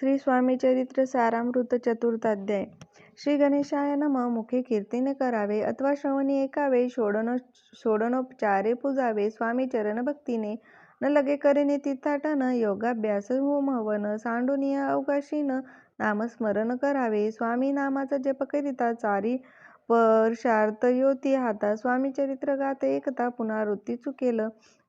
श्री स्वामी चरित्र सारामृत चतुर्थाध्याय श्री गणेशाय नम. मुखे कीर्तीने करावे. अथवा श्रवणी ऐकावे षोडनो षोडनोपचारे पूजावे. स्वामी चरण भक्तीने न लगे करेने तीर्थाटन. योगाभ्यास होम हवन. सांडुनिया अवकाशीन नामस्मरण करावे. स्वामी नामाचा जप करिता चारी वर्षार्थ योती हाता. स्वामी चरित्र गात एकता पुनरावृत्ती चुकेल.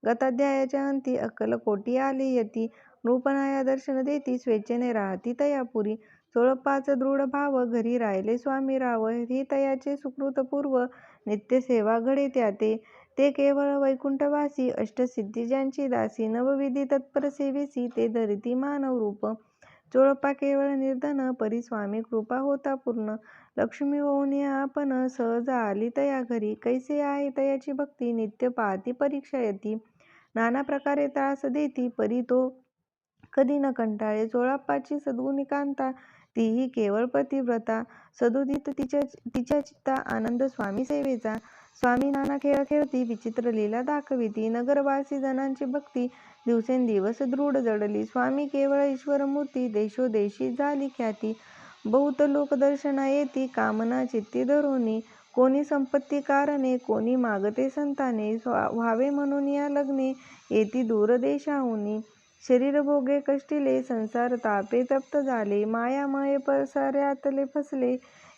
गताध्यायाच्या अंती अक्कल कोटी आली यती. नृपनाया दर्शन देती स्वेच्छेने राहती तयापुरी. चोळप्पाच दृढ भाव घरी राहिले स्वामी राव. ही तयाचे सुकृतपूर्व नित्यसेवा नित्य सेवा घडे त्याते. ते केवळ वैकुंठवासी अष्टसिद्धी ज्यांची दासी नवविधी तत्पर सेवेसी ते धरिती मानव रूप. चोळप्पा केवळ निर्धन परी स्वामी कृपा होता पूर्ण. लक्ष्मी होऊन आपण सहज आली तया घरी. कैसे आहे तयाची भक्ती? नित्य पाहती परीक्षा येती. नाना प्रकारे त्रास देती परी तो कधी न कंटाळे. चोळप्पाची सद्गुणी कांता तीही केवळ पतिव्रता. सदोदित तिच्या तिच्या चित्ता आनंद स्वामी सेवेचा. स्वामी नाना खेळ खेळती विचित्र लीला दाखविती. नगरवासी जनांची भक्ती दिवसेंदिवस दृढ जडली. स्वामी केवळ ईश्वरमूर्ती देशोदेशी झाली ख्याती. बहुत लोक दर्शना येती कामना चित्ती धरोनी. कोणी संपत्ती कारणे कोणी मागते संताने. व्हावे म्हणून या लग्ने येती दूरदेशाहुनी शरीरभोगे शरीर भोगे कष्टिले संसार तापे तप्त झाले मायामय पसाऱ्यातले फसले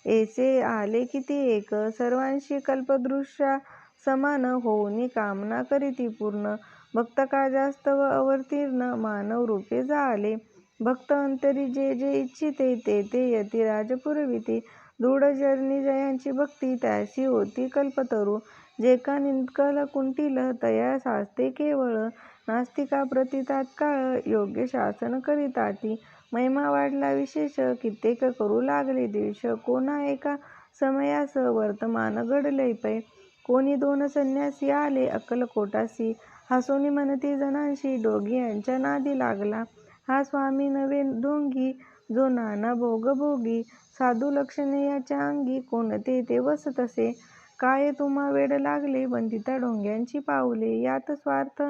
ऐसे आले किती एक सर्वांशी कल्पदृश्या समान होऊनी कामना करीती पूर्ण. भक्त का जास्त व अवतीर्ण मानव रूपे झाले? भक्त अंतरी जे जे इच्छिते ते ते यती पुरविते दृढ जर्नी जयांची भक्ती त्याशी होती कल्पतरू. जे का निष्कल कुंटील तया साजते केवळ. नास्तिका प्रतितात्काळ योग्य शासन करिताती. महिमा वाढला विशेष कित्येक करू लागले देश कोणा एका समयास वर्तमान घडले पै. कोणी दोन संन्यासी आले अक्कलकोटासी हासोनी म्हणती जणांशी डोगी यांच्या नादी लागला. हा स्वामी नवे ढोंगी जो नाना भोग भोगी साधू लक्षणे याच्या अंगी कोणते ते वसतसे काय तुम्हा वेड लागले वंदिता डोंग्यांची पाऊले यात स्वार्थ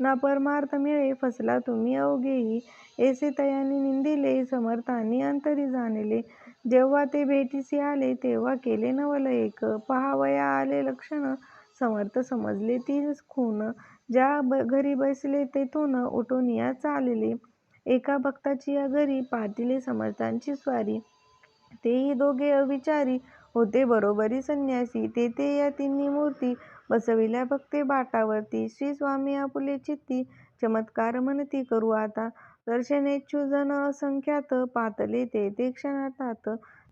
ना परमार्थ मिळे फसला तुम्ही अवघेही. एसे तयानी निंदिले समर्थांनी अंतरी जाणले. जेव्हा ते भेटीसी आले तेव्हा केले नवल एक. पहावया आले लक्षण समर्थ समजले ती खून. ज्या ब घरी बसले तेथून उठून या चालले. एका भक्ताची या घरी पाहतिले समर्थांची स्वारी. तेही दोघे अविचारी होते बरोबरी संन्यासी. तेथे या तिन्ही मूर्ती बसविल्या भक्ते बाटावरती. श्री स्वामी आपुले चित्ती चमत्कार म्हणती करू आता. दर्शनेच्छू जन असंख्यात पातले ते ते क्षणार्धात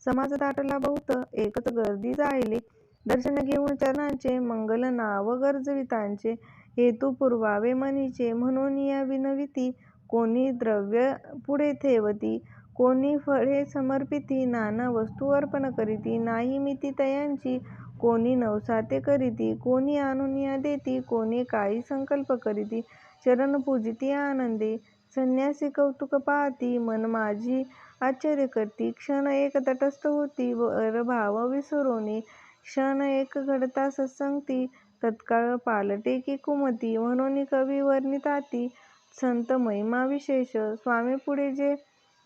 समाज दाटला बहुत एकच गर्दी जायले. दर्शन घेऊन चरणांचे मंगल नाव गर्जवितांचे हेतू पुरवावे मनीचे म्हणून या विनविती कोणी द्रव्य पुढे ठेवती कोणी फळे समर्पिती नाना वस्तू अर्पण करीती. नाही मिती तयांची कोणी नवसाते करीती कोणी आणून या देती कोणी काही संकल्प करीती. चरण पूजिती आनंदे संन्यासी कौतुक पाहती मन माझी आश्चर्य करती. क्षण एक तटस्थ होती वर भाव विसरोनी क्षण एक घडता सत्संगती. तत्काळ पालटे की कुमती म्हणून कवी वर्णिताती संत महिमा विशेष स्वामीपुढे जे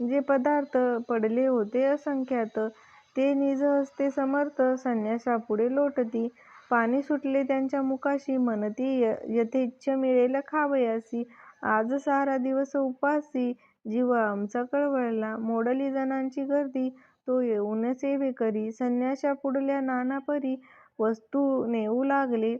जे पदार्थ पडले होते असंख्यात. ते निज हस्ते समर्थ संन्यासापुढे लोटती. पाणी सुटले त्यांच्या मुखाशी म्हणती यथेच्छ मिळेल खावयासी. आज सारा दिवस उपासी जीव आमचा कळवळला. मोडली जणांची गर्दी तो येऊन सेवे करी. संन्याशापुढल्या नाना परी वस्तू नेऊ लागले.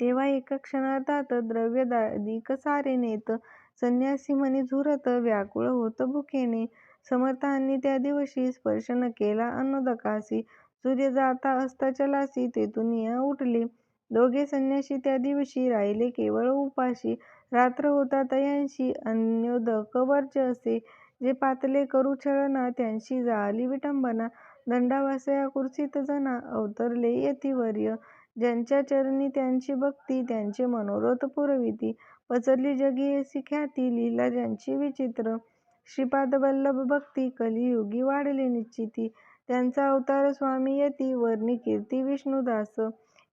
तेव्हा एका क्षणार्धात द्रव्यादिक सारे नेत. संन्यासी मनी झुरत व्याकुळ होत भुकेने. समर्थांनी त्या दिवशी स्पर्श न केला. अन्नदकासी सूर्य जाता अस्ताचलासी तेथून या उठले. दोघे संन्यासी त्या दिवशी राहिले. केवळ उपाशी रात्र होता तयांशी. अन्योदक वर्ज असे जे पातले करू छळना त्यांची जाली विटंबना. दंडावासया कुर्सीत जना अवतरले यतिवर्य ज्यांच्या चरणी त्यांची भक्ती त्यांचे मनोरथ पुरविती. पसरली जगी ऐसी ख्याती लीला ज्यांची विचित्र. श्रीपादवल्लभ भक्ती कलियुगी वाढली निश्चिती. त्यांचा अवतार स्वामी यती वर्णी कीर्ती विष्णुदास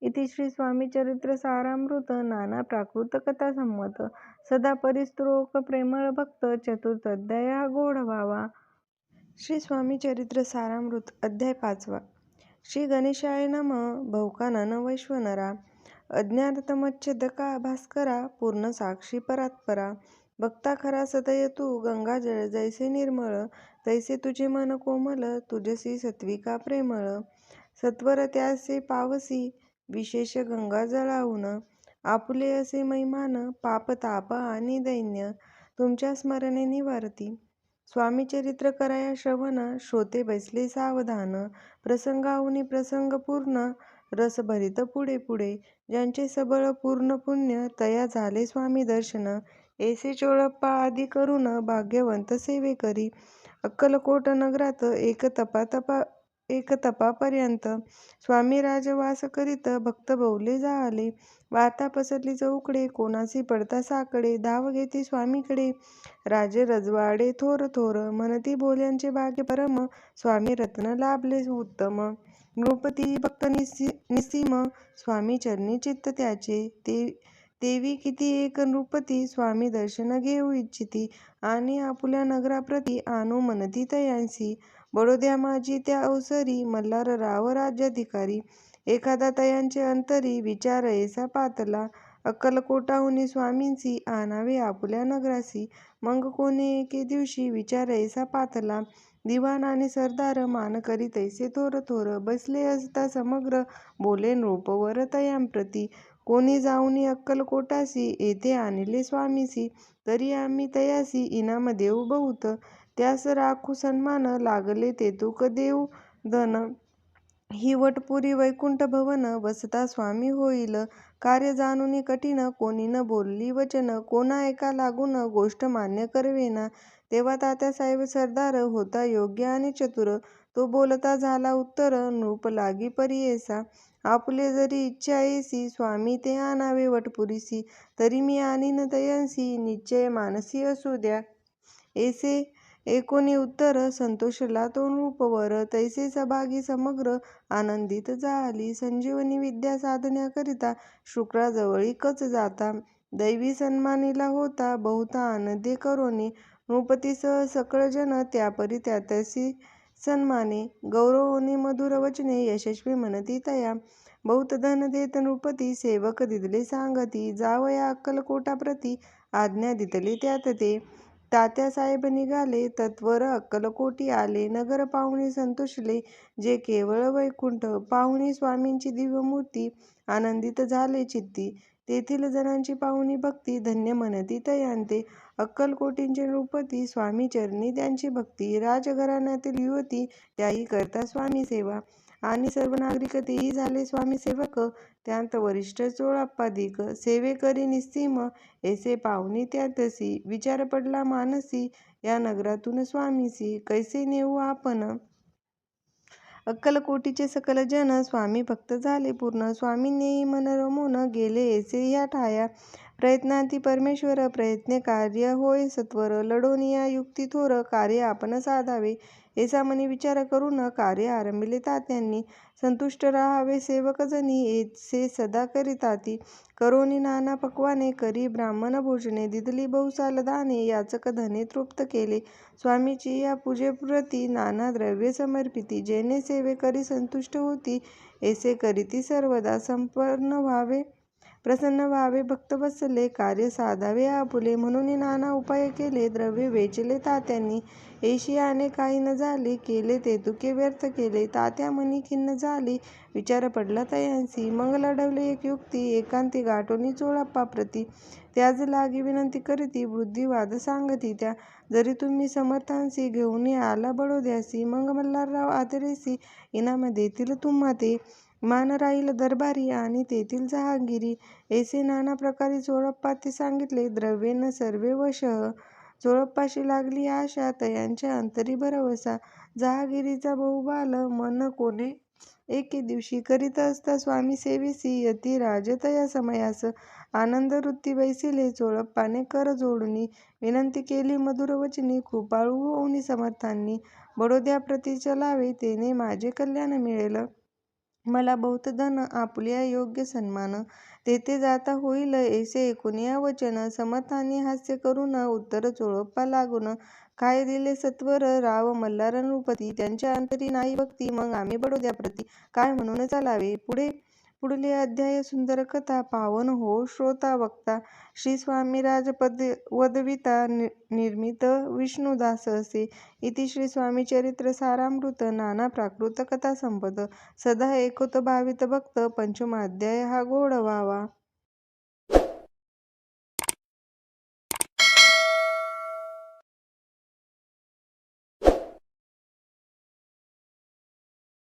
इति श्री स्वामी चरित्र सारामृत नाना प्राकृत कथा संमत. सदा परिस्त्रोक प्रेमळ भक्त चतुर्थ अध्याय हा गोड व्हावा श्री स्वामी चरित्र सारामृत अध्याय पाचवा. श्री गणेशाय नम भौकानन वैश्वनरा. अज्ञातमच्छेदका भास्करा पूर्ण साक्षी परात्परा. बघता खरा सदय तू गंगाजळ जैसे निर्मळ तैसे तुझे मन कोमल तुझसी सत्विका प्रेमळ. सत्वर त्यासे पावसी विशेष गंगाजळाहून आपुले असे मैमान पाप ताप आणि दैन्य तुमच्या स्मरणे निवारती. स्वामी चरित्र कराया श्रवण श्रोते बैसले सावधान. प्रसंगाहुनी प्रसंग पूर्ण रस भरित पुढे पुढे. ज्यांचे सबळ पूर्ण पुण्य तया झाले स्वामी दर्शन. ऐसे चोळप्पा आदी करून भाग्यवंत सेवे करी अक्कलकोट नगरात एक तपा तपा एक तपापर्यंत स्वामी राजवास करीत भक्त बहुले जाले. वार्ता पसरली चौकडे कोणासी पडता साकडे धाव घेती स्वामीकडे. राजे रजवाडे थोर थोर म्हणती बोल्यांचे भाग्य परम. स्वामी रत्न लाभले उत्तम. नृपती भक्त निसीम स्वामी चरणी चित्त त्याचे. ते देवी किती एक नृपती स्वामी दर्शन घेऊ इच्छिती आणि आपुल्या नगराप्रती आणू मनती तयांसी बडोद्या माझी त्या अवसरी मल्हार राव राज्याधिकारी. एखादा तयांचे अंतरी विचार ऐसा पातला. अक्कलकोटाहुनी स्वामींसी आणावे आपुल्या नगरासी मग कोणे एके दिवशी विचार ऐसा पातला. दिवाण आणि सरदार मान करी तैसे थोर थोर बसले असता समग्र बोले नृपवर तयांप्रती. कोणी जाऊनी अक्कलकोटासी येथे आणले स्वामीसी तरी आम्ही तयासी इनाम देऊ बहुत. त्यास राखू सन्मान लागले तेतुक देऊ धन. ही वटपुरी वैकुंठ भवन वसता स्वामी होईल. कार्य जाणूनी कठीण कोणी न बोलली वचन. कोणा एका लागून गोष्ट मान्य करवेना. तेव्हा तात्यासाहेब सरदार होता योग्य आणि चतुर. तो बोलता झाला उत्तर नृप लागी परियेसा. आपुले जरी इच्छा येसी स्वामी ते आणावे वटपुरीसी तरी मी आणीन तयांसी निश्चय मानसी असू द्या. ऐसे एकोणी उत्तर संतोषला तो रूपवर तैसे सभागी समग्र आनंदित झाली संजीवनी विद्या साधण्याकरिता शुक्राजवळीकच जाता. दैवी सन्मानिला होता बहुता आनंदे करोनी नृपतीसह सकळ जन त्यापरी त्यातसी सन्माने गौरवने मधुर वचने यशस्वी म्हणती तया बहुत धन देत नृपती सेवक दिदले सांगती जावया अक्कलकोटाप्रती आज्ञा दितली त्यात ते. तात्यासाहेब निघाले तत्वर अक्कलकोटी आले नगर पाहुणी संतोषले जे केवळ वैकुंठ पाहुणी स्वामींची दिव्यमूर्ती आनंदित झाले चित्ती. तेथील जनांची पाहुणी भक्ती धन्य म्हणती तयांते अक्कलकोटींचे नृपती स्वामी चरणी त्यांची भक्ती. राजघराण्यातील युवती त्याही करता स्वामी सेवा. आणि सर्व नागरिक तेही झाले स्वामी सेवक. त्यांत वरिष्ठ चोळप्पाधिक सेवेकरी निस्सीम. ऐसे पाहुणी त्यातसी विचार पडला मानसी. या नगरातून स्वामीसी. कैसे नेऊ आपण? अक्कलकोटीचे सकल जन स्वामी भक्त झाले. पूर्ण स्वामींनी मनरमून गेले. ऐसे ह्या ठाया प्रयत्नांती परमेश्वर प्रयत्ने कार्य होय. सत्वर लढोनिया युक्ती थोर कार्य आपण साधावे. ऐसा मनी विचार करून कार्य आरंभिले तात्यांनी. संतुष्ट राहावे सेवकजनी ऐसे सदा करिताती. करोनी नाना पक्वाने करी ब्राह्मण भोजने. दिदली बहुसाल दाने याचक धने तृप्त केले. स्वामीची या पूजेप्रती नाना द्रव्ये समर्पिती. जेणे सेवे करी संतुष्ट होती ऐसे करीती सर्वदा संपन्न व्हावे. प्रसन्न व्हावे भक्त बसले कार्य साधावे आपुले. म्हणून नाना उपाय केले द्रव्ये वेचले तात्यांनी एशियाने काही न झाले केले तेतुके व्यर्थ केले. तात्या मनी खिन्न झाली विचार पडला तयांसी मग लढवले एक युक्ती एकांती गाठोनी चोळप्पाप्रती त्याज लागी विनंती करीती बुद्धिवाद सांगती त्या. जरी तुम्ही समर्थांसी घेऊन आला बडोद्यासी मग मल्हारराव आदरेसी इनाम देतील तुम्हा ते. मान दरबारी आणि तेथील जहांगीरी ऐसे नाना प्रकारे चोळप्पा ते सांगितले. द्रव्येन सर्वे वशः चोळप्पाशी लागली आशा तयांच्या अंतरी भरवसा जहागिरीचा बहुबाल मन कोणे एके दिवशी करीत असता स्वामी सेवेसी यती राजतया समयास आनंद वृत्ती बैसिले चोळप्पाने कर जोडणी विनंती केली मधुर वचनी कृपाळू होऊनी समर्थांनी बडोद्याप्रती चलावे तेने माझे कल्याण मिळेल. मला बहुतधन आपल्या आपुल्या योग्य सन्मान. तेथे जाता होईल ऐसे ऐकून या वचन समथाने हास्य करून उत्तर चोळप्पा लागून काय दिले सत्वर? राव मल्हार नृपती त्यांच्या अंतरी नाही भक्ती मग आम्ही बडोद्याप्रती काय म्हणून चालावे? पुढले अध्याय सुंदर कथा पावन हो श्रोता वक्ता श्री स्वामीराजपद वदविता निर्मित विष्णुदास असे. इति श्री स्वामीचरित्र सारामृत नाना प्राकृत कथासंपद सदा एकोत भावित भक्त पंचमाध्याय हा गोड व्हावा